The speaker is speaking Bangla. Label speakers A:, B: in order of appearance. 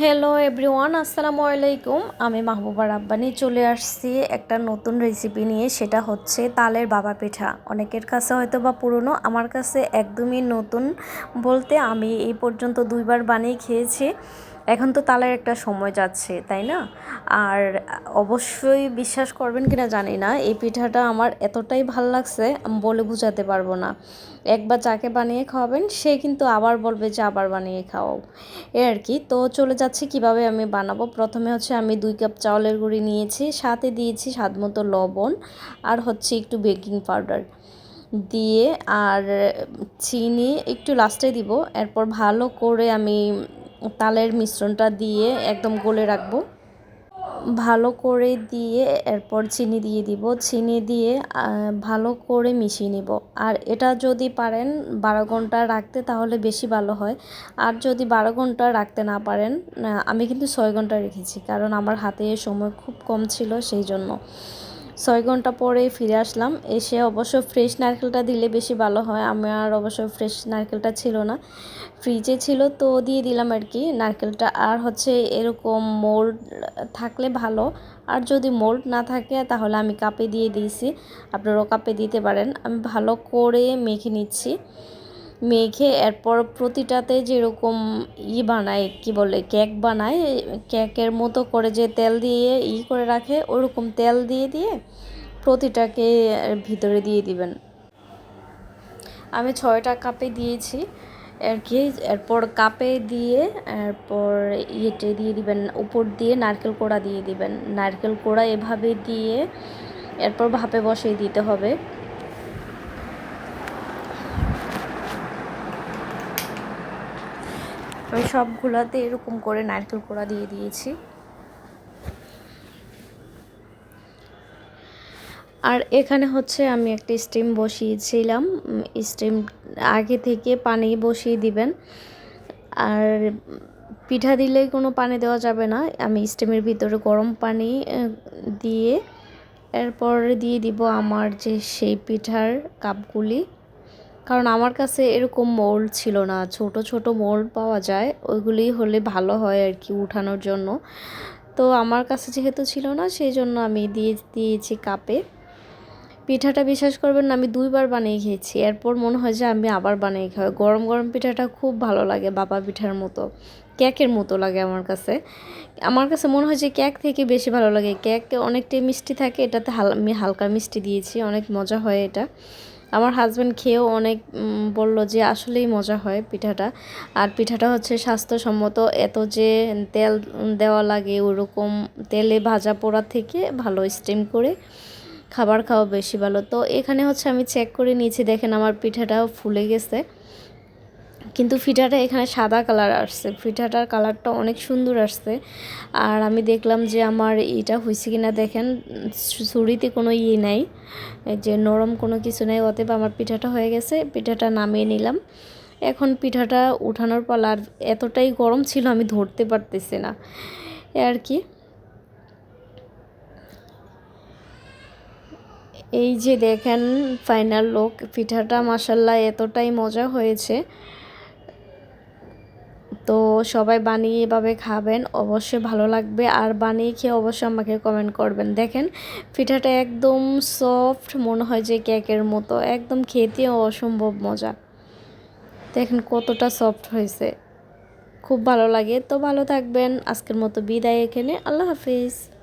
A: হ্যালো এভরিওয়ান আসসালামু আলাইকুম। আমি মাহবুবা রাব্বানি চলে আসছি একটা নতুন রেসিপি নিয়ে, সেটা হচ্ছে তালের বাবা পিঠা। অনেকের কাছে হয়তো বা পুরনো, আমার কাছে একদমই নতুন বলতে আমি এই পর্যন্ত দুইবার বানিয়ে খেয়েছি। এখন তো তালের একটা সময় যাচ্ছে, তাই না? আর অবশ্যই বিশ্বাস করবেন কিনা জানি না, এই পিঠাটা আমার এতটাই ভালো লাগছে বলে বোঝাতে পারব না। একবার যাকে বানিয়ে খাওয়াবেন, সে কিন্তু আবার বলবে যে আবার বানিয়ে খাওয়াও এ আর কি, তো চলে যাচ্ছে কীভাবে আমি বানাবো। প্রথমে হচ্ছে আমি দুই কাপ চাউলের গুঁড়ি নিয়েছি, সাথে দিয়েছি স্বাদ মতো লবণ আর হচ্ছে একটু বেকিং পাউডার। দিয়ে আর চিনি একটু লাস্টে দিব, এরপর ভালো করে আমি তালের মিশ্রণটা দিয়ে একদম গলে রাখব। ভালো করে দিয়ে এরপর চিনি দিয়ে দিব। চিনি দিয়ে ভালো করে মিশিয়ে নিব। আর এটা যদি পারেন বারো ঘণ্টা রাখতে তাহলে বেশি ভালো হয়। আর যদি বারো ঘণ্টা রাখতে না পারেন আমি কিন্তু ছয় ঘণ্টা রেখেছি, কারণ আমার হাতে সময় খুব কম ছিল সেই জন্য। ছয় ঘণ্টা পরে ফিরে আসলাম। এসে অবশ্য ফ্রেশ নারকেলটা দিলে বেশি ভালো হয়। আমার অবশ্য ফ্রেশ নারকেলটা ছিল না। ফ্রিজে ছিল তো দিয়ে দিলাম আর কি। নারকেলটা আর হচ্ছে এরকম মোল্ড থাকলে ভালো। আর যদি মোল্ড না থাকে তাহলে আমি কাপে দিয়ে দিয়েছি। আপনারাও কাপে দিতে পারেন। আমি ভালো করে মেখে নিচ্ছি। মেখে এরপর প্রতিটাতে যেরকম ই বানায়, কি বলে, কেক বানায়, কেকের মতো করে যে তেল দিয়ে ই করে রাখে, ওরকম তেল দিয়ে দিয়ে প্রতিটাকে ভিতরে দিয়ে দিবেন। আমি ছয়টা কাপে দিয়েছি, আর কি, এরপর কাপে দিয়ে, এরপর ইয়েটে দিয়ে দিবেন, উপর দিয়ে নারকেল কোড়া দিয়ে দিবেন। নারকেল কোড়া এভাবে দিয়ে এরপর ভাপে বসিয়ে দিতে হবে। আমি সবগুলাতে এরকম করে নারকেল কোড়া দিয়ে দিয়েছি। আর এখানে হচ্ছে আমি একটা স্টিম বসিয়েছিলাম। স্টিম আগে থেকে পানি বসিয়ে দিবেন। আর পিঠা দিলে কোনো পানি দেওয়া যাবে না। আমি স্টিমের ভিতরে গরম পানি দিয়ে এরপর দিয়ে দিব আমার যে সেই পিঠার কাপগুলি। কারণ আমার কাছে এরকম মোল্ড ছিল না। ছোট ছোট মোল্ড পাওয়া যায়, ওইগুলি হলে ভালো হয় আর কি উঠানোর জন্য। তো আমার কাছে যেহেতু ছিল না সেই জন্য আমি দিয়ে, দিয়েছি কাপে। পিঠাটা বিশ্বাস করবেন আমি দুইবার বানিয়ে খেয়েছি। এরপর মনে হয় যে আমি আবার বানিয়ে খাই গরম গরম পিঠাটা খুব ভালো লাগে বাবা পিঠার মতো। কেকের মতো লাগে আমার কাছে। আমার কাছে মনে হয় যে কেক থেকে বেশি ভালো লাগে। কেক অনেকটাই মিষ্টি থাকে, এটাতে হাল, আমি হালকা মিষ্টি দিয়েছি, অনেক মজা হয় এটা। আমার হাজব্যান্ড খেয়েও অনেক বলল যে আসলেই মজা হয় পিঠাটা। আর পিঠাটা হচ্ছে স্বাস্থ্যসম্মত, এত যে তেল দেওয়া লাগে ওরকম তেলে ভাজা পোড়া থেকে ভালো স্টিম করে খাবার খাওয়া বেশি ভালো। তো এখানে হচ্ছে আমি চেক করে নিয়েছি, দেখেন আমার পিঠাটাও ফুলে গেছে। কিন্তু ফিঠাটা এখানে সাদা কালার আসছে। ফিঠাটার কালারটা অনেক সুন্দর আসছে। আর আমি দেখলাম যে আমার এটা হয়েছে কিনা দেখেন, ছুরিতে কোনো ইয়ে নাই যে নরম কোনো কিছু নেই, অতএব আমার পিঠাটা হয়ে গেছে, পিঠাটা নামিয়ে নিলাম। এখন পিঠাটা উঠানোর পালা আর এতটাই গরম ছিল আমি ধরতে পারতেছি না। আর কি। এই যে দেখেন ফাইনাল লোক পিঠাটা মাসাল্লাহ এতটাই মজা হয়েছে। তো সবাই বানিয়ে এভাবে খাবেন, অবশ্যই ভালো লাগবে। আর বানিয়ে খেয়ে অবশ্যই আমাকে কমেন্ট করবেন। দেখেন, পিঠাটা একদম সফট মনে হয় যে কেকের মতো। একদম খেতেও অসম্ভব মজা। দেখেন কতটা সফট হয়েছে। খুব ভালো লাগে। তো ভালো থাকবেন। আজকের মতো বিদায় এখানে। আল্লাহ হাফিজ।